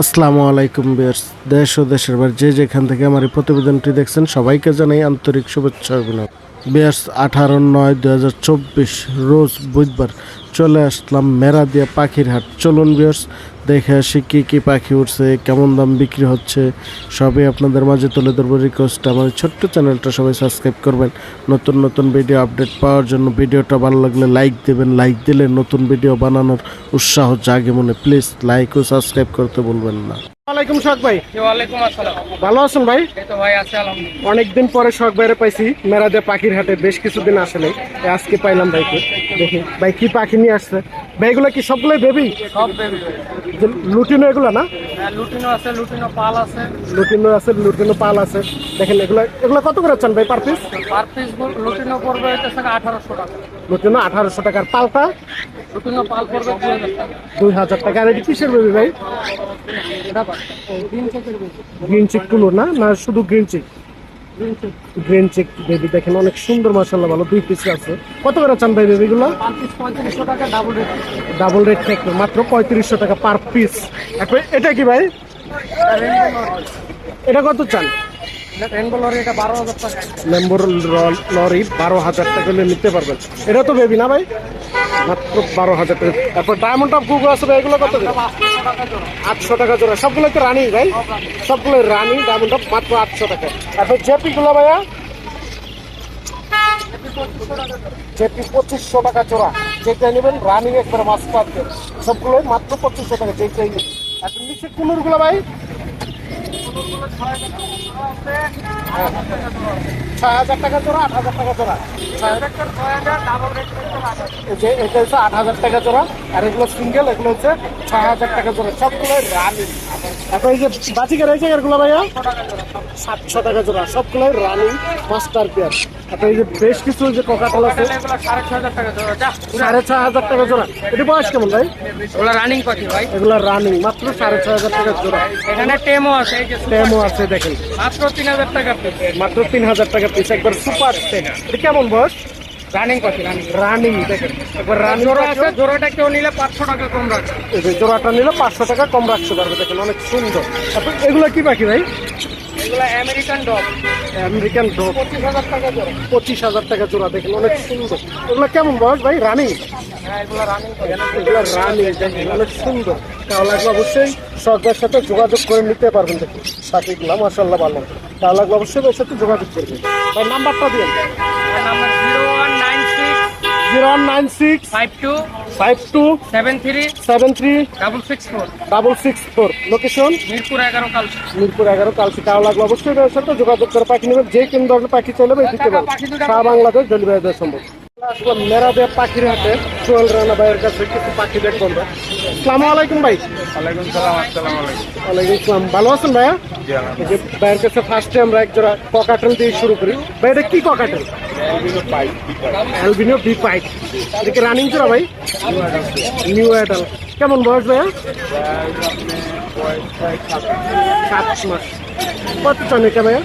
আসসালামু আলাইকুম বিয়ার্স দেশ ও দেশের বাইরে যে যেখান থেকে আমার এই প্রতিবেদনটি দেখছেন, সবাইকে জানাই আন্তরিক শুভেচ্ছা অভিনব বিয়ার্স আঠারো নয় দু হাজার চব্বিশ, রোজ বুধবার চলে আসলাম মেরা দিয়া পাখির হাট চলুন বিয়ার্স দেখে আসি কী কী পাখি উঠছে কেমন দাম বিক্রি হচ্ছে সবই আপনাদের মাঝে তুলে ধরবো রিকোয়েস্ট আমার ছোট্ট চ্যানেলটা সবাই সাবস্ক্রাইব করবেন। নতুন নতুন ভিডিও আপডেট পাওয়ার জন্য ভিডিওটা ভালো লাগলে লাইক দেবেন। লাইক দিলে নতুন ভিডিও বানানোর উৎসাহ জাগে মনে। প্লিজ লাইক ও সাবস্ক্রাইব করতে বলবেন না। ওয়ালাইকুম শখ ভাই। জি, ওয়ালাইকুম আসসালাম। ভালো আছেন ভাই? ভাই আছে আলহামদুলিল্লাহ। অনেকদিন পরে শখ বাইরে পাইছি। মেরাদে পাখির হাটে বেশ কিছুদিন আসলে আজকে পাইলাম ভাইকে দেখি ভাই কি পাখি নিয়ে আসছে? এগুলো কি সবগুলোই বেবি সব বেবি লুটিনো এগুলো না? লুটিনো আছে লুটিনো পাল আছে। লুটিনো আছে লুটিনো পাল আছে। দেখেন এগুলো এগুলো কত করে চান ভাই per piece per piece lutino পড়বে হইতেছে আঠারোশো টাকা। লুটিনো আঠারোশো টাকার পালটা? লুটিনো পাল পড়বে দুই হাজার টাকা। আর এটি কিসের বেবি ভাই? এটা গ্রিন চিক কুলো না? না শুধু green cheek? Green cheek baby দেখেন, অনেক সুন্দর মাসাল্লাহ ভালো দুই পিস আছে। কত করে চান ভাই বেবিগুলো ডাবল রেট থাকবে মাত্র পঁয়ত্রিশশো টাকা পার পিস এটা কি ভাই? এটা কত চান? লরি বারো হাজার টাকা। নিতে পারবেন। এটা তো বেবি না ভাই? মাত্র বারো হাজার টাকা। তারপর ডায়মন্ড অফ গুগল আছে এগুলো কত আটশো টাকা জোড়া। সবগুলো তো রানিং ভাই। সবগুলো রানিং ডায়মন্ড অফ মাত্র আটশো টাকা। তারপর জেপি গুলো ভাইয়া? জেপি পঁচিশশো টাকা জোড়া। যেটা নেবেন রানিং একবার মাছ পাবেন সবগুলো মাত্র পঁচিশশো টাকা, যেটাই নেবেন। এখন নিচে কুনুরগুলো ভাই? ছয় হাজার টাকা জোড়া, আট হাজার টাকা জোড়া। যে, এটা হচ্ছে আট হাজার টাকা জোড়া, আর এগুলো সিঙ্গেল এগুলো হচ্ছে ছয় হাজার টাকা জোড়া। সবগুলো রানিং এখন এই যে বাচিকা রয়েছে এগুলো ভাইয়া সাতশো টাকা জোড়া সবগুলো রানিং মাস্টার পেয়ার। এখন এই যে বেশ কিছু যে কোকাটাল আছে সাড়ে ছয় হাজার টাকা জোড়া। এটি বয়স কেমন ভাই? রানিং ভাই? এগুলো রানিং মাত্র সাড়ে ছয় হাজার টাকা জোড়া। এখানে টেমো আছে যে আছে দেখেন। মাত্র তিন হাজার টাকা মাত্র তিন হাজার টাকা পিস একবার সুপার টেন কেমন বয়স? রানিং পাখি রানিং একবার রানিং আছে জোড়াটা কেউ নিলে পাঁচশো টাকা কম রাখছে জোড়াটা নিলে পাঁচশো টাকা কম রাখতে পারবে দেখেন অনেক সুন্দর। তারপর এগুলো কি পাখি ভাই? এগুলো আমেরিকান ডগ আমেরিকান ডগ পঁচিশ হাজার টাকা জোড়া। পঁচিশ হাজার টাকা জোড়া দেখেন অনেক সুন্দর। এগুলো কেমন বয়স ভাই? রানিং হ্যাঁ এগুলো রানিং দেখেন অনেক সুন্দর। তাহলে লাগলে অবশ্যই সরকারের সাথে যোগাযোগ করে নিতে পারবেন দেখুন। পাখিগুলো মাসাল্লাহ ভালো। তাহলে লাগলে অবশ্যই ওর সাথে যোগাযোগ করবেন। ভাই নাম্বারটা দিন। Number zero one nine six zero one nine six five two five two seven three seven three double six four double six four. Location? Mirpur এগারো কাল মিরপুর এগারো কালকে কালো লাগল। অবশ্যই এর সাথে যোগাযোগ করে পাখি নেবেন। যে কোন ধরনের পাখি চলে যাবে দিতে পারবে সারা বাংলাদেশ ডেলিভারি দেওয়া সম্ভব। আসলাম মেরাদে পাখির হাটে। সোহেল রানা ভাইয়ের কাছে কিছু পাখি দেখব আমরা। আসসালামু আলাইকুম ভাই। ওয়ালাইকুম সালাম আসসালাম আলাইকুম। ওয়ালাইকুম আসসালাম। ভালো আছেন ভাইয়া? যে ভাইয়ের কাছে ফার্স্টে আমরা এক জোড়া ককাটেল দিয়ে শুরু করি। ভাই এটা কি ককাটেল অ্যালবিনো বি পাইক এটা কি রানিং জোড়া ভাই। নিউ অ্যাডাল কেমন বয়স ভাইয়া? সাত মাস। কত চান এটা ভাইয়া?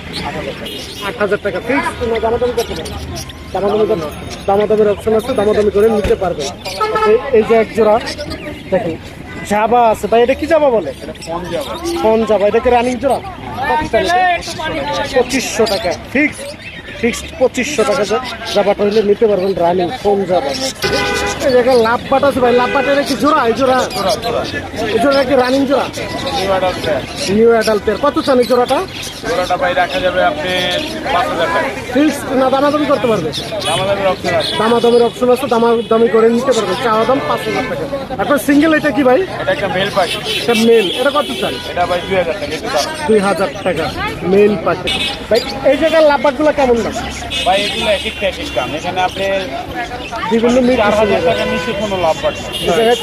আট হাজার টাকা। ফিক্স তোমার দামাদামি করতে পারবে দামাদামি দামাদামির অপশন আছে, দামাদামি করে নিতে পারবে। এই- যে এক জোড়া, দেখেন জাবা আছে। ভাই, এটা কি জাবা বলে? ফোন জাবা এটা কি রানিং জোড়া? পঁচিশশো টাকা। ফিক্স ফিক্সড পঁচিশশো টাকা জাবাটা হলে নিতে পারবেন রানিং কম জাপা একটা লাভ বাট আছে ভাই লাভ এটা কি জোড়া? এই জোড়া জোড়া কি রানিং জোড়া? নিউ অ্যাডাল্টের কত চান এই জোড়াটা? ভাই রাখা যাবে আপনি পাঁচ হাজার টাকা। ফিক্স না দামাদামি করতে পারবে? আমাদের অপশন আছে। দামাদামির অপশন আছে দামাদামি করে নিতে পারবে। চাওয়া দাম পাঁচ হাজার টাকা। সিঙ্গেল এটা কি ভাই? এটা একটা মেল পাখি এটা মেল এটা কত চান এটা ভাই দুই হাজার টাকা দুই হাজার টাকা। মেল পাখি ভাই এই জায়গার কেমন দাম? ভাই এগুলো এক একটা এক এক দাম। এখানে আপনি বিভিন্ন মিট চার হাজার টাকার নিচে কোনো লাভ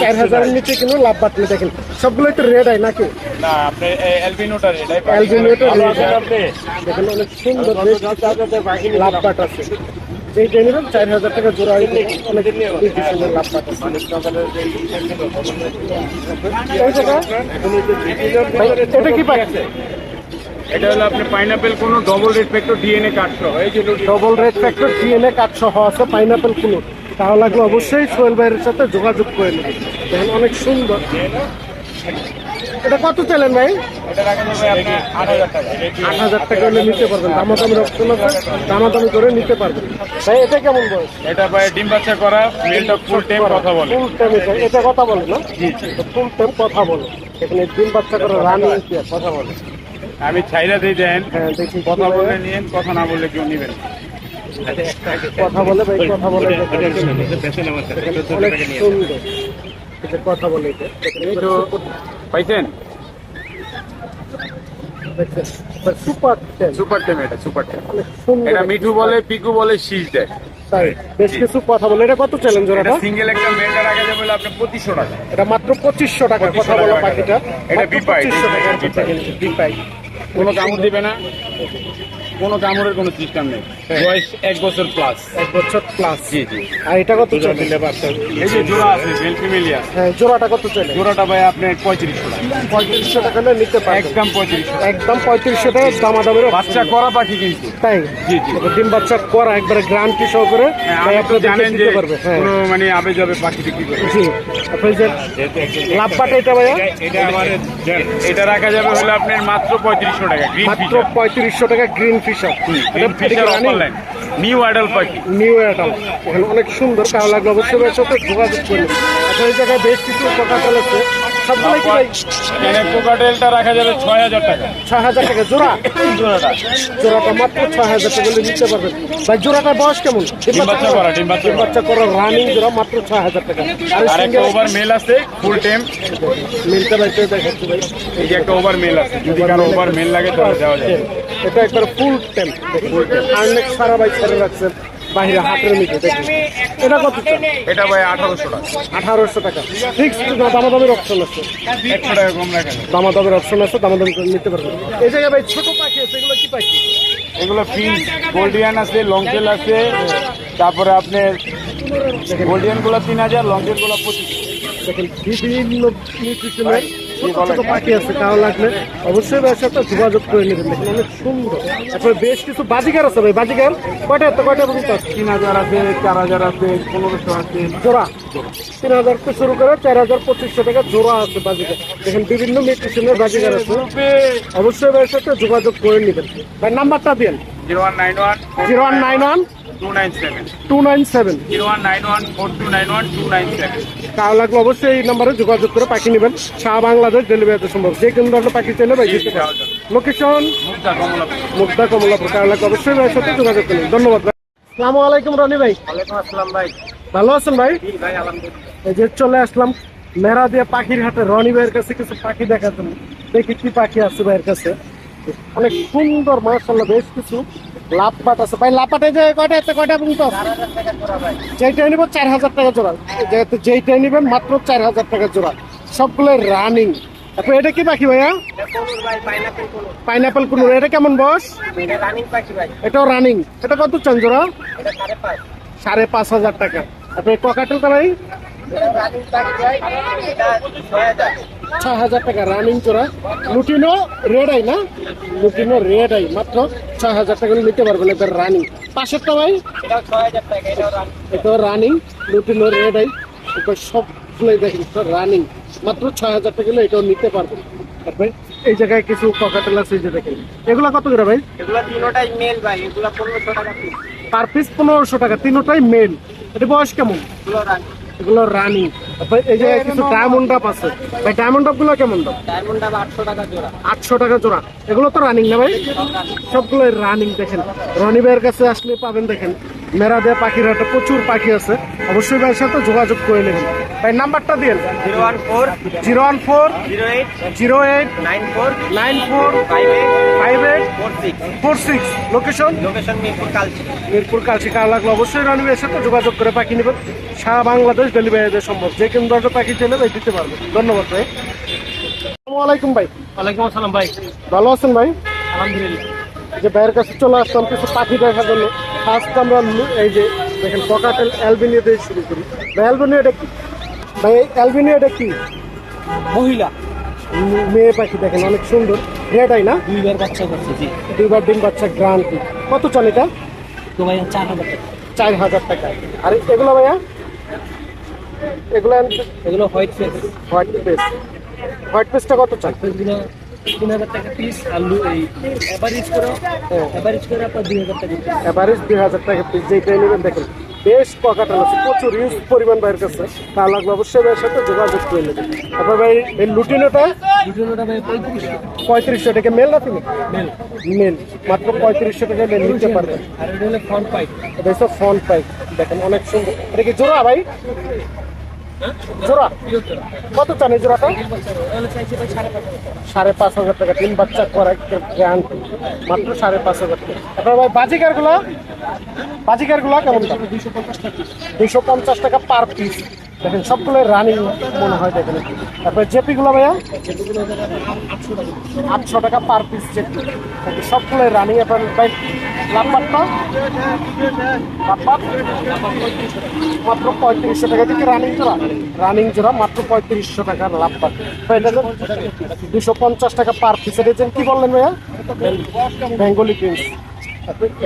চার হাজারের নিচে দেখেন। সবগুলো একটু রেড হয় নাকি? না আপনি এলবিনোটার এটাই অ্যালবিনোটা হয়। দেখেন অনেক সুন্দর লাভবাট আছে। নেবেন চার হাজার টাকা জোড়া অনেক কিসিমের লাভবাট আছে। এটা কি পাখি? এটা হলো আপনি পাইনাপেল কোনো ডবল রেড ফ্যাক্টর ডিএনএ কাটছো এই যে ডবল রেড ফ্যাক্টর ডিএনএ সহ আছে পাইনাপেল কুলো তাহলে লাগলে অবশ্যই সোহেল ভাইয়ের সাথে যোগাযোগ করে নেবেন। দেখেন অনেক সুন্দর। এটা কত চাইলেন ভাই আট হাজার টাকা হলে নিতে পারবেন দামাদামি আছে দামাদামি করে নিতে পারবেন ভাই এটা কেমন বয়স এটা ভাই ডিম বাচ্চা করা মেলটা ফুল টাইম কথা বলে ফুল টাইম এটা এটা কথা বলে না ফুল টাইম কথা বলে এখানে ডিম বাচ্চা করে রানিং কথা বলে আমি ছাইরা দিয়ে দেন হ্যাঁ কথা বলে নিয়েন কথা না বললে কেউ নিবেন কথা বলে ভাই কথা বলে অনেক সুন্দর কথা বলে পাইছেন? সুপার সুপার টেম এটা সুপার টেম এটা মিঠু বলে পিকু বলে শীষ দেয়। তাই বেশ কিছু কথা বলে। এটা কত চ্যালেঞ্জ সিঙ্গেল একটা মেলটা রাখা যাবে বলে আপনি পঁচিশশো টাকা। এটা মাত্র পঁচিশশো টাকা কথা 2500 বলা পাখিটা এটা। মাত্র বিপাই, 2500 টাকা। বিপাই। বিপাই কোনো কামড় দিবে না কোনো কামড়ের কোনো সিস্টেম নেই। বয়স এক বছর প্লাস এক বছর প্লাস জি জি। আর এটা কত চলে? এই যে জোড়া আছে মেল ফিমেলিয়া হ্যাঁ জোড়াটা কত চলে? জোড়াটা ভাই আপনি পঁয়ত্রিশশো টাকা। পঁয়ত্রিশশো টাকা হলে নিতে পারবেন। একদম পঁয়ত্রিশশো একদম পঁয়ত্রিশশো টাকা দামাদামের বাচ্চা করা পাখি কিন্তু। তাই? জি, জি। ডিম বাচ্চা করা একবারে গ্রান্টি সহকারে হ্যাঁ, ভাই আপনি জানেন যে হ্যাঁ। কোনো মানে আবে যাবে পাখি বিক্রি করে। জি। আপনি যে লাভবাটা এটা ভাইয়া? এটা আমার এটা রাখা যাবে হলে আপনার মাত্র পঁয়ত্রিশশো টাকা গ্রিন মাত্র ফিশার পঁয়ত্রিশশো টাকা green fischer green fischer new idol পাখি নিউ আইডল। এখানে অনেক সুন্দর কালো লাগল অবশ্যই যোগাযোগ করলেন আপনার এই জায়গায় বেশ কিছু কথা চলেছে। সবগুলো কি ভাই? কোকাটেলটা রাখা যাবে ছয় হাজার টাকা। ছয় হাজার টাকা। জোড়া? জোড়াটা। জোড়াটা মাত্র ছয় হাজার টাকা হলে নিতে পারবেন ভাই জোড়াটার বয়স কেমন? ডিম বাচ্চা করা, ডিম বাচ্চা ডিম বাচ্চা করা রানিং জোড়া মাত্র ছয় হাজার টাকা। আর একটা ওভার মেল আছে ফুল টাইম মিলতে ভাই দেখাচ্ছি ভাই। এই যে একটা ওভার মেল আছে যদি কারও ওভার মেল লাগে তাহলে দেওয়া যায় এটা একবার ফুল টেম ফুল অনেক সারা বাইক ছেড়ে রাখছেন বাইরে হাটের মিটে এটা কত এটা ভাই আঠারোশো টাকা। আঠারোশো টাকা। ফিক্স দামাদামের অপশন আছে। একশো টাকা কম রাখা দামাদামের অপশন আছে দামাদামি করে নিতে পারবেন। এই জায়গায় ভাই ছোট পাখি আছে এগুলো কি পাখি? এগুলো ফিস গোল্ডিয়ান আছে লং টেল আছে তারপরে আপনার গোল্ডিয়ানগুলো তিন হাজার লং টেলগুলো পঁচিশ। দেখেন বিভিন্ন নিউট্রিশনের ছোট পাখি আছে কারও লাগলে অবশ্যই ভাইয়ের সাথে যোগাযোগ করে নেবেন। দেখেন অনেক সুন্দর। তারপরে বেশ কিছু বাজিকার আছে ভাই বাজিকার কয়টা কয়টা পর্যন্ত আছে? তিন হাজার আছে চার হাজার আছে পনেরোশো আছে। জোড়া? তিন হাজার থেকে শুরু করে চার হাজার পঁচিশশো টাকা জোড়া আছে বাজিকার দেখেন বিভিন্ন নিউট্রিশনের বাজিকার আছে। অবশ্যই ভাইয়ের সাথে যোগাযোগ করে নেবেন। ভাই নাম্বারটা দিন zero one nine one. Zero one nine one. Two nine seven two zero one nine one four two nine one two nine seven লাগলে অবশ্যই এই নাম্বারে যোগাযোগ করে পাখি নেবেন। সারা বাংলাদেশ সম্ভব। যে কোনো ধরনের পাখি চাইলে ভাই দিতে লোকেশন? মুক্তা কমলাপুর। মুগ্ধা কমলাপুর। কারও লাগলে অবশ্যই ভাইয়ের সাথে যোগাযোগ করবেন ধন্যবাদ ভাই। আসসালামু আলাইকুম রনি ভাই। ওয়ালাইকুম আসসালাম ভাই। ভালো আছেন ভাই? ভাই আলহামদুলিল্লাহ। এই যে চলে আসলাম মেরা দিয়ে পাখির হাটে। রনি ভাইয়ের কাছে কিছু পাখি দেখার জন্য। দেখি কি পাখি আছে ভাইয়ের কাছে। অনেক সুন্দর মার্শাল্লাহ বেশ কিছু লাভপাট আছে। ভাই লাভপাটে যে কয়টা আছে? কয়টা পর্যন্ত যেইটাই নিব চার হাজার টাকা জোড়া। যেহেতু যেইটাই নিবেন মাত্র চার হাজার টাকা জোড়া। সবগুলো রানিং এটা কি পাখি ভাইয়া? Pineapple conure. এটা কেমন বস এটাও রানিং এটা কত চান জোড়া? সাড়ে পাঁচ হাজার টাকা। তারপরে ককাটেলটা ভাই। ছয় হাজার টাকা রানিং জোড়া লুটিনো রেড আই না? লুটিনো রেড আই মাত্র ছয় হাজার টাকা নিতে পারবেন এবার রানিং পাশেরটা ভাই? এটাও রানিং লুটিনো রেড আই এবার সবগুলোই দেখেন রানিং মাত্র ছয় হাজার টাকা এটাও নিতে পারবেন। তারপরে এই জায়গায় কিছু ককাটেল আছে যে দেখেন। এগুলা কত করে ভাই? এগুলো তিনোটাই মেল ভাই এগুলো পনেরোশো টাকা পার পিস পনেরোশো টাকা তিনোটাই মেল এটা বয়স কেমন? রানি এগুলো রানিং এই যে কিছু ডায়মন্ড আপ আছে। ভাই ডায়মন্ড আপগুলো কেমন দাম? ডায়মন্ড আপ আটশো টাকা জোড়া। আটশো টাকা জোড়া। এগুলো তো রানিং না ভাই? সবগুলো রানিং দেখেন। রনি ভাইয়ের কাছে আসলে পাবেন দেখেন। মেরা দেয়া পাখির হাটে প্রচুর পাখি আছে। অবশ্যই ভাইয়ের সাথে যোগাযোগ করে নেবেন। ভাই নাম্বারটা দিন zero one four zero one four zero eight zero eight nine four nine four five eight five eight four six. Four six. Location? Location Mirpur Kalshi. Mirpur Kalshi. কার লাগল অবশ্যই রনি ভাইয়ের সাথে যোগাযোগ করে পাখি নেবেন। সারা বাংলাদেশ ডেলিভারি দেওয়া সম্ভব। যে কোনো ধরনের পাখি চাইলে ভাই দিতে পারবে। ধন্যবাদ ভাই। আসসালামু আলাইকুম ভাই। ওয়ালাইকুম আসসালাম ভাই। ভালো আছেন ভাই? আলহামদুলিল্লাহ। যে ভাইয়ের কাছে চলে আসলাম কিছু পাখি দেখার জন্য। ফার্স্ট আমরা এই যে দেখেন ককাটেল অ্যালবিনিয়া দিয়ে শুরু করি। ভাই অ্যালবিনিয়া এটা কি? ভাই অ্যালবিনিয়া এটা কি? মহিলা। মেয়ে পাখি দেখেন অনেক সুন্দর। রেড আই না? দুইবার বাচ্চা করছে জি। দুইবার ডিম বাচ্চা গ্রান্টি। কত চলে এটা? তো ভাই চার হাজার টাকা। চার হাজার টাকা। আর এগুলো ভাইয়া? এগুলো এগুলো white face. White face. White পেস্টটা কত এগুলো তিন হাজার টাকা পিস আর এই অ্যাভারেজ করে অ্যাভারেজ করে আপনার দুই হাজার টাকা piece। দুই হাজার টাকা পিস যেটা নেবেন দেখেন বেশ পকাটাল আছে প্রচুর ইউজ পরিমাণ বাইরের কাছে। তা লাগবে অবশ্যই ভাইয়ের সাথে যোগাযোগ করে নেবেন। তারপর ভাই এই লুটিনোটা? ভাই পঁয়ত্রিশশো। টাকা মেল না তুমি মেল। মেল মাত্র পঁয়ত্রিশশো টাকা মেল নিতে পারবেন। আর এটা হলো ফ্রন্ট পাইপ এটা হচ্ছে ফ্রন্ট পাইপ দেখেন অনেক সুন্দর। এটা কি জোড়া ভাই? জোড়া? কত চান এই জোড়াটা? সাড়ে পাঁচ হাজার টাকা, তিন বাচ্চা করা গ্যারান্টি মাত্র সাড়ে পাঁচ হাজার টাকা। আপনার ভাই বাজিকারগুলো কেমন। দুইশো পঞ্চাশ টাকা। পার পিস দেখেন, সবগুলো রানিং মনে হয় দেখেন। তারপরে জেপি গুলো ভাইয়া? আটশো টাকা টাকা পার পিস জেপি সবগুলো রানিং আপনার ভাই লাভবার মাত্র পঁয়ত্রিশশো টাকা। থেকে রানিং জোড়া? রানিং জোড়া মাত্র পঁয়ত্রিশশো টাকার লাভবার দুশো পঞ্চাশ টাকা পার পিস এটা কি বললেন ভাইয়া? বেঙ্গলি প্রিন্স।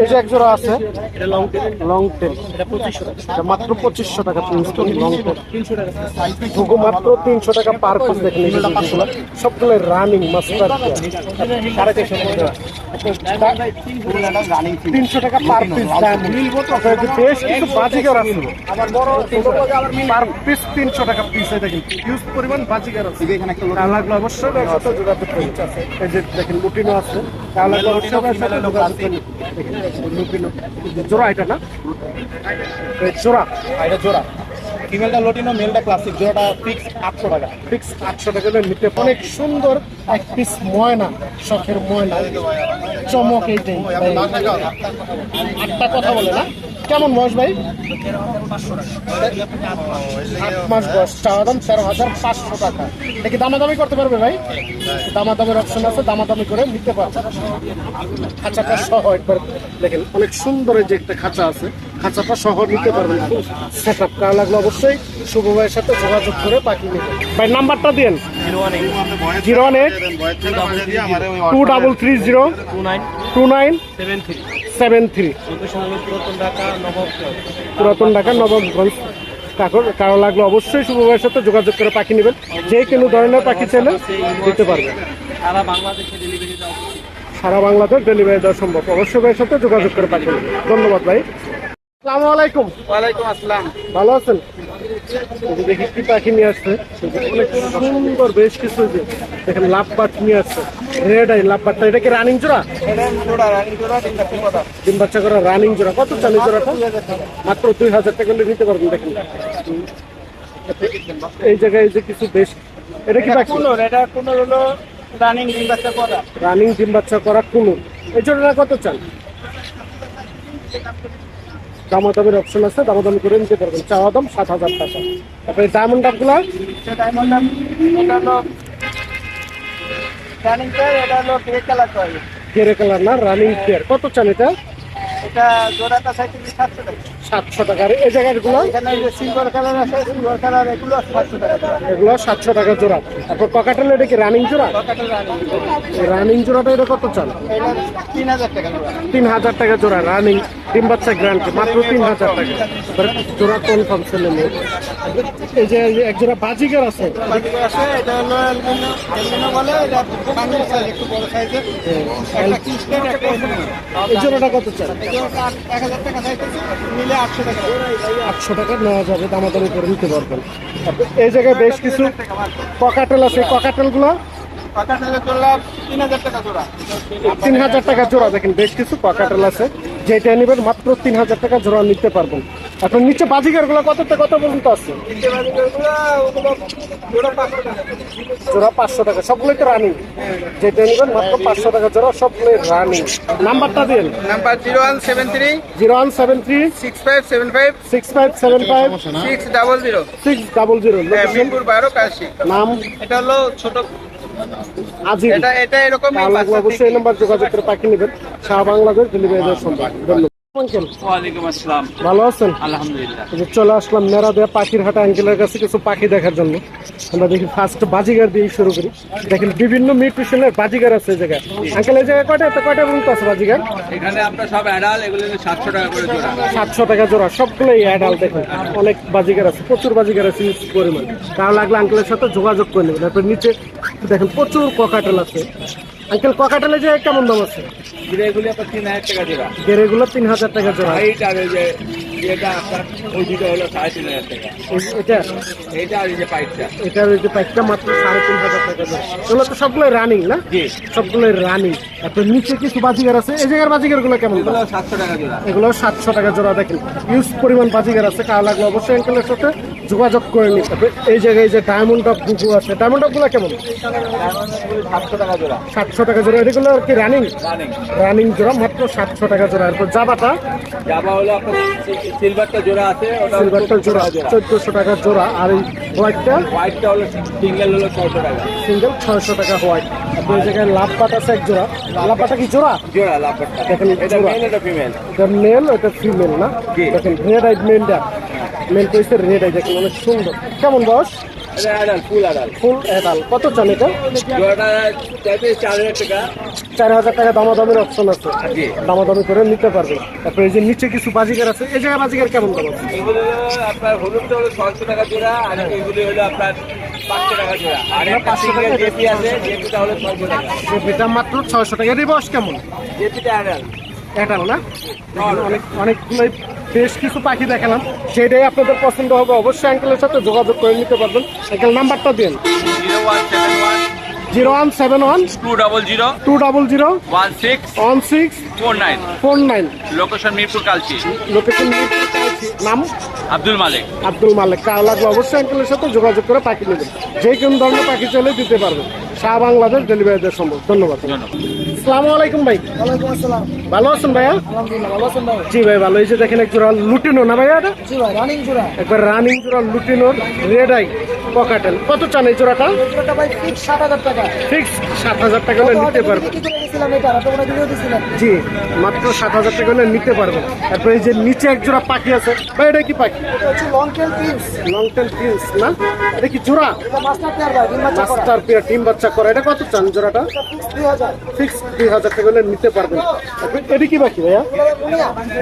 যে এক জোড়া আছে। এটা লং টেল লং টেল এটা পঁচিশশো টাকা মাত্র পঁচিশশো টাকা প্রিন্স লং টেল তিনশো টাকা। Piece। ঘুঘু মাত্র তিনশো টাকা পার পিস দেখেন এই যে সবগুলো রানিং মাস্টার সাড়ে চারশো তিনশো টাকা পার পিস দাম। বেশ কিছু বাজিগার আছে। আবার বড় পার পিস তিনশো টাকা পিস দেখেন। ইউজ পরিমাণ বাজিগার আছে। তা লাগল অবশ্যই এর সাথে যোগাযোগ করুন। এই যে দেখেন লুটিনো আছে। তা লাগল অবশ্যই জোড়া এটা না? জোড়া। এটা জোড়া। ফিমেলটা লটিনো মেলটা ক্লাসিক। জোড়াটা ফিক্স আটশো টাকা। ফিক্স আটশো টাকা নিতে অনেক সুন্দর এক পিস ময়না শখের ময়না। চমক এইটাই। আটটা কথা বলে না? কেমন বয়স ভাই? আট মাস বয়স। চাওয়া দাম তেরো হাজার পাঁচশো টাকা। কি দামাদামি করতে পারবে ভাই? দামাদামের অপশন আছে দামাদামি করে নিতে পারবে। খাঁচাটা সহ একবার দেখেন অনেক সুন্দর যে একটা খাঁচা আছে। খাঁচাটা সহ নিতে পারবেন সেট আপ করা লাগলে অবশ্যই শুভ ভাইয়ের সাথে যোগাযোগ করে পাখি নেবেন ভাই নাম্বারটা দিন zero one eight. Two double three zero two nine two nine seven three. Seven three পুরাতন ঢাকা, নবগঞ্জ। কারও লাগলে অবশ্যই শুভ সাথে যোগাযোগ করে পাখি নেবেন। যে কোনো ধরনের পাখি চাইলে দিতে পারবেন। সারা বাংলাদেশে ডেলিভারি বাংলাদেশ ডেলিভারি দেওয়া সম্ভব। অবশ্যই ভাইয়ের সাথে যোগাযোগ করে পাখি ধন্যবাদ ভাই। আসসালামু আলাইকুম। ওয়ালাইকুম আসসালাম। ভালো আছেন? দেখি কি পাখি নিয়ে আসছে। অনেক সুন্দর বেশ কিছু যে দেখেন নিয়ে আসছে। রেড আই এটা কি রানিং জোড়া বাচ্চা করা। রানিং জোড়া কত চালি জোড়াটা মাত্র দুই হাজার টাকা নিতে পারবেন দেখেন। এই জায়গায় এই যে কিছু বেশ এটা কি পাখি? এটা কুনোর হলো রানিং ডিম বাচ্চা করা। রানিং ডিম বাচ্চা করা এই জোড়াটা কত চান দামাদামের অপশন আছে দামাদামি করে নিতে পারবেন। চাওয়া দাম সাত হাজার টাকা। তারপরে ডায়মন্ড ডাবগুলো ডায়মন্ড এটা হলো রানিং প্যার এটা হলো গ্রে কালার করে গেরে কালার না রানিং পেয়ার কত চান এটা? এটা জোড়াটা সাইকেল সাতশো টাকা। সাতশো টাকার। এই জায়গাগুলো? সিলভার কালার আছে সিলভার কালার এগুলো সাতশো টাকা এগুলো সাতশো টাকা জোড়া। তারপর পকাটেল এটা কি রানিং জোড়া? রানিং জোড়াটা এটা কত চান তিন হাজার টাকা তিন হাজার টাকা জোড়া রানিং ডিম বাচ্চা গ্রান্ট মাত্র তিন হাজার টাকা। জোড়া কনফার্ম ছেলে মেয়ে এই যে এক জোড়া বাজিকার আছে। অ্যালবিনো। এই জোড়াটা কত চান এক হাজার টাকা আটশো টাকা। নেওয়া যাবে, দামাদামি করে নিতে পারবেন। এই জায়গায় বেশ কিছু ককাটেল আছে। ককাটেল তিন হাজার টাকা জোড়া। দেখেন বেশ কিছু ককাটেল আছে। যেটা নেবেন মাত্র তিন হাজার টাকা জোড়া নিতে পারবেন। এখন নিচে বাজিকারগুলো কত পর্যন্ত আছে? জোড়া পাঁচশো টাকা। জোড়া পাঁচশো টাকা সবগুলোই তো রানিং যেটা নেবেন মাত্র পাঁচশো টাকা জোড়া সবগুলোই রানিং নাম্বারটা দিন। Number zero one seven three zero one seven three six five seven five six five seven five six double zero. Six double zero. Mirpur বারো কাশি। নাম? এটা হলো ছোট আজিম। এটা এটা এরকম অবশ্যই এই নাম্বার যোগাযোগ করে পাখি নেবেন। সারা বাংলাদেশ ডেলিভারি দেওয়ার সম্ভব ধন্যবাদ। আঙ্কেল ওয়ালাইকুম আসসালাম। ভালো আছেন? আলহামদুলিল্লাহ। চলে আসলাম মেরা দেয়া পাখির হাটে আঙ্কেলের কাছে কিছু পাখি দেখার জন্য। আমরা দেখি ফার্স্ট বাজিগার দিয়ে শুরু করি। দেখেন বিভিন্ন মিউট্রিশনের বাজিগার আছে এই জায়গায়। আঙ্কেল এই জায়গায় কয়টা? তো কয়টা পর্যন্ত আছে বাজিগার? এখানে আপনার সব অ্যাডাল এগুলো সাতশো টাকা করে জোড়া। সাতশো টাকা জোড়া। সবগুলোই অ্যাডাল দেখুন। অনেক বাজিগার আছে। প্রচুর বাজিগার আছে। পরিমাণ। তার লাগলে আঙ্কেলের সাথে যোগাযোগ করে নেবেন। তারপর নিচে দেখেন প্রচুর ককাটেল আছে। আঙ্কেল ককাটেলে যে কেমন দাম আছে? গেরেগুলো তিন হাজার টাকা জোড়া। এটার ওই যে মাত্র সাড়ে তিন হাজার টাকা জোড়া। এগুলো তো সবগুলো রানিং না? সবগুলোই সবগুলো রানিং তারপর নিচে কিছু বাজিগার আছে। এই জায়গার বাজিগারগুলো কেমন? এগুলো সাতশো টাকা জোড়া। এগুলো সাতশো টাকা জোড়া দেখেন। ইউজ পরিমাণ বাজিগার আছে কার লাগলে অবশ্যই অ্যাঙ্কেলের সাথে যোগাযোগ করে নিতে হবে। এই জায়গায় যে ডায়মন্ড অফ বুকু আছে ডায়মন্ড অফগুলো কেমন? সাতশো টাকা জোড়া। সাতশো টাকা জোড়া এগুলো কি রানিং রানিং জোড়া মাত্র সাতশো টাকা জোড়া। এরপর জাবাটা? জাবা হলো সিলভারটা জোড়া আছে সিলভারটা জোড়া চোদ্দশো টাকা জোড়া। আর এই হোয়াইটটা হোয়াইটটা হলো সিঙ্গেল হলো ছশো টাকা। সিঙ্গেল ছয়শো টাকা হোয়াইট জায়গায় লাভ পাট আছে এক জোড়া। লাভ পাটা কি জোড়া? জোড়া লাভটা দেখেন এটা। মেল এটা ফিমেল এটা মেল এটা ফিমেল না। দেখেন রেড আইড মেলটা মেল পেয়েছে রেড আই দেখেন অনেক সুন্দর। কেমন বয়স? কত চান এটা? চার হাজার টাকা। দামাদামের অপশন আছে। দামাদামি করে নিতে পারবে। তারপরে এই যে নিচে কিছু বাজিগার আছে এই জায়গায় বাজিগার কেমন দাম আছে? আপনার হলুদটা হলো ছশো টাকা জোড়া আর এগুলি হলো আপনার পাঁচশো টাকা জোড়া। আর একটা সিঙ্গেল জেপি আছে জেপিটা হলো টাকা। মাত্র ছয়শো টাকা। এর বয়স কেমন? জেপিটা অ্যাডাল না? অনেক অনেকগুলোই বেশ কিছু পাখি দেখালাম। সেটাই আপনাদের পছন্দ হবে। অবশ্যই অ্যাঙ্কেলের সাথে যোগাযোগ করে নিতে পারবেন। অ্যাঙ্কেল নাম্বারটা দিন। Zero one seven one zero one seven one two double zero two double zero one six one six four nine. Four nine. Location Mirpur Kalshi. Location নাম? আব্দুল মালিক। আব্দুল মালিক। কার লাগবে? অবশ্যই অ্যাঙ্কেলের সাথে যোগাযোগ করে পাখি নেবেন। যে কোনো ধরনের পাখি চলে দিতে পারবেন। শাহ বাংলাদেশ ডেলিভারি দেওয়া সম্ভব। ধন্যবাদ। আসসালামু আলাইকুম ভাই। ওয়ালাইকুম আসসালাম। ভালো আছেন ভাইয়া? আলহামদুলিল্লাহ ভালো আছেন ভাই। জি ভাই ভালো। এই যে দেখেন এক জোড়া লুটিনো না ভাইয়া এটা? জি ভাই রানিং জোড়া। একবার রানিং জোড়া লুটিনোর রেড আই পকাটেল কত চান এই জোড়াটা? জোড়াটা ভাই ফিক্স সাত হাজার টাকা। ফিক্স সাত হাজার টাকা হলে নিতে পারবেন। কি এটা আপনি কোনো ভিডিও দিছিলেন জি মাত্র সাত হাজার টাকা হলে নিতে পারবেন। তারপরে এই যে নিচে এক জোড়া পাখি আছে ভাই এটা কি পাখি? এটা হচ্ছে long tail prince long tail prince না? এটা কি জোড়া? এটা মাস্টার পেয়ার ভাই ডিম বাচ্চা মাস্টার করে। এটা কত চান জোড়াটা? ফিক্স দুই হাজার। টাকা হলে নিতে পারবেন। এটা কি পাখি ভাইয়া?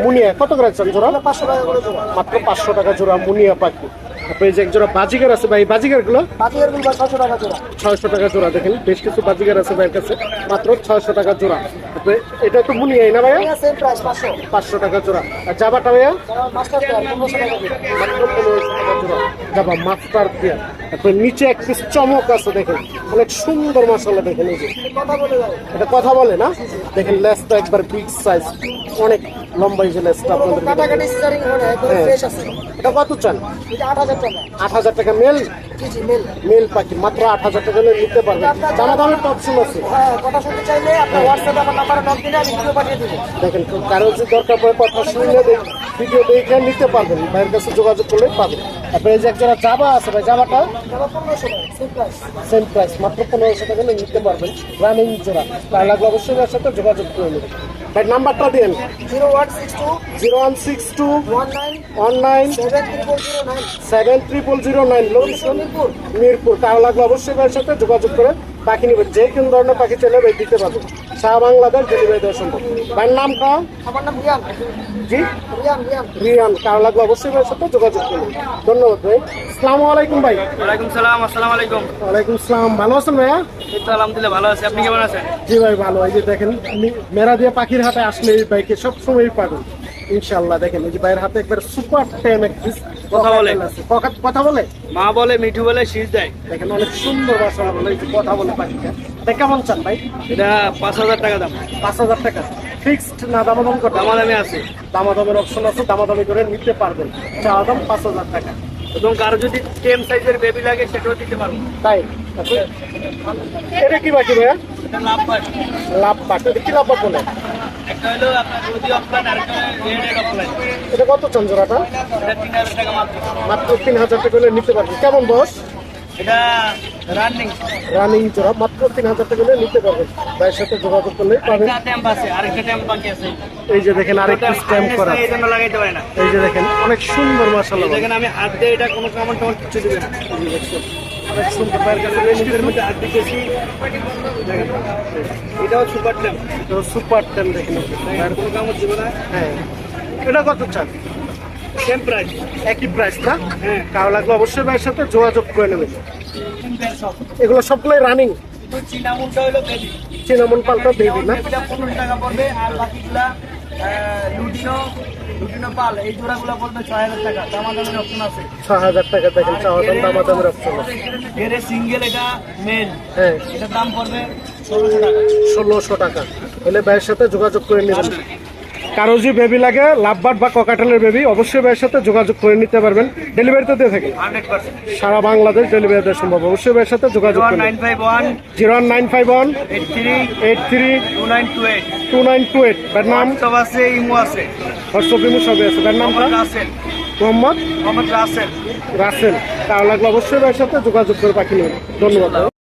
মুনিয়া। কত করে চান জোড়া? পাঁচশো টাকা মাত্র পাঁচশো টাকা জোড়া মুনিয়া পাখি। তারপরে যে একজোড়া বাজিগার আছে ভাই বাজিগারগুলো বাকি ছশো টাকা জোড়া। ছয়শো টাকা জোড়া দেখেন বেশ কিছু বাজিগার আছে ভাইয়ের কাছে মাত্র ছয়শো টাকা জোড়া। এটা তো মুনিয়াই না ভাইয়া? পাঁচশো। টাকা জোড়া। আর জাবাটা ভাইয়া? মাত্র পনেরোশো। জোড়া মাস্টার পেয়ার তারপরে নিচে এক পিস চমক আছে দেখেন। অনেক সুন্দর মশলা দেখেন এই যে। এটা কথা বলে না? দেখেন লেসটা একবার বিগ সাইজ অনেক লম্বা এই যে লেসটা আপনাদের হয় হ্যাঁ। এটা কত চান? আট হাজার টাকা। মেল মেল পাখি মাত্র আট হাজার টাকা হলে নিতে পারবেন। দামা দামের অপশন আছে। হ্যাঁ দেবো। দেখেন কারও যদি দরকার পড়ে কথা শুনলে ভিডিও দেখে নিতে পারবেন। ভাইয়ের কাছে যোগাযোগ করলে পাবেন। তারপরে এই যে এক জোড়া জাবা আছে ভাই টাকা সেম প্রাইস মাত্র পনেরোশো টাকা নিতে পারবেন। রানিং জোড়া, তার লাগলে অবশ্যই এর সাথে যোগাযোগ করে নেবেন। ভাই, নাম্বারটা দিন zero one six two, zero one six two one nine one nine, seven zero nine seven triple zero nine location Mirpur. Mirpur কারও লাগলে অবশ্যই ভাইয়ের সাথে যোগাযোগ করে পাখি নেবেন। যে কোনো ধরনের পাখি চলে দিতে পারবেন। শাহ বাংলাদেশ ডেলিভারি দেওয়া সম্ভব। ভাইয়ের নামটা আমার নাম রিয়ান। জি? রিয়ান রিয়ান। রিয়ান কারও লাগবে অবশ্যই ভাইয়ের সাথে যোগাযোগ করুন। ধন্যবাদ ভাই। আসসালামু আলাইকুম ভাই। ওয়ালাইকুম সালাম আসসালামু আলাইকুম। ওয়ালাইকুম আসসালাম ভালো আছেন ভাইয়া? এই তো আলহামদুলিল্লাহ ভালো আছি। আপনি কেমন আছেন? জি ভাই ভালো। এই যে দেখেন মেরা দিয়ে পাখির হাতে আসলে এই বাইকে সব সময় পাবেন ইনশাল্লাহ দেখেন এই যে ভাইয়ের হাতে একবার সুপার টেন একত্রিশ কথা বলে? কথা বলে মা বলে মিঠু বলে শীষ দেয়। দেখেন অনেক সুন্দর ভাষা বলে এই যে কথা বলে পাখিটা। এটা কেমন চান ভাই? এটা পাঁচ হাজার টাকা দাম। পাঁচ হাজার টাকা। ফিক্সড না দামাদামি করতে? দামাদামি আছে। দামাদামের অপশন আছে দামাদামি করে নিতে পারবেন। চাওয়া দাম পাঁচ হাজার টাকা। এবং কারও যদি টেম সাইজের বেবি লাগে সেটাও দিতে পারব তাই? এটা কি বাকি ভাইয়া? এটা লাভ পাট এটা কি লাভ পাট বলে হলো এটা কত চান জোড়াটা মাত্র। তিন হাজার টাকা হলে নিতে পারবেন। কেমন বস এটা রানিং রানিং জোড়া মাত্র তিন হাজার টাকা দিয়ে নিতে পারবেন। ভাইয়ের সাথে যোগাযোগ করলেই পাবেন। এই যে দেখেন আরেকটা স্ট্যাম্প করা। এই লাগাইতে পারে না। এই যে দেখেন অনেক সুন্দর মাসাল্লাহ দেখেন আমি হাত দিয়ে এটা কোনো কামড় টামড় কিছু দিবে না। কাছে মধ্যে হাত দিতেছি এটাও সুপার সুপার টেন দেখেন আর কোনো না হ্যাঁ। এটা কত চান? Same price. একই প্রাইস না? হ্যাঁ। কারও লাগলে অবশ্যই ভাইয়ের সাথে যোগাযোগ করে নেবেন। এগুলো সবগুলোই রানিং চিনামুনটা হলো বেবি চিনামন পাল্টা বেবি না? পনেরো টাকা পড়বে আর বাকিগুলা লুটিনো পাল এই জোড়াগুলো ছয় হাজার টাকা। অপশন আছে। ছ হাজার টাকা দেখেন চাওয়া দাম দামাদামের অপশন আছে। এর সিঙ্গেল এটা মেল হ্যাঁ। এটার দাম পড়বে ষোলোশো টাকা। ষোলোশো টাকা। হলে ভাইয়ের সাথে যোগাযোগ করে নেবেন। কারও বেবি লাগে লাভবার্ড বা ককাটেলের বেবি অবশ্যই ভাইয়ের সাথে যোগাযোগ করে নিতে পারবেন। ডেলিভারি তো দিয়ে থাকে। সারা বাংলাদেশ ডেলিভারি দেওয়া সম্ভব। অবশ্যই ভাইয়ের সাথে যোগাযোগ one zero one nine five one. Eight three. Eight three. Two nine two eight. Two nine two eight. তার নাম আছে ইমো আছে। হোয়াটসঅ্যাপ ইমো সবই আছে। তার নামটা মোহাম্মদ রাসেল। মোহাম্মদ মোহাম্মদ রাসেল। লাগলে অবশ্যই ভাইয়ের সাথে যোগাযোগ করে পাখি নেবেন। ধন্যবাদ।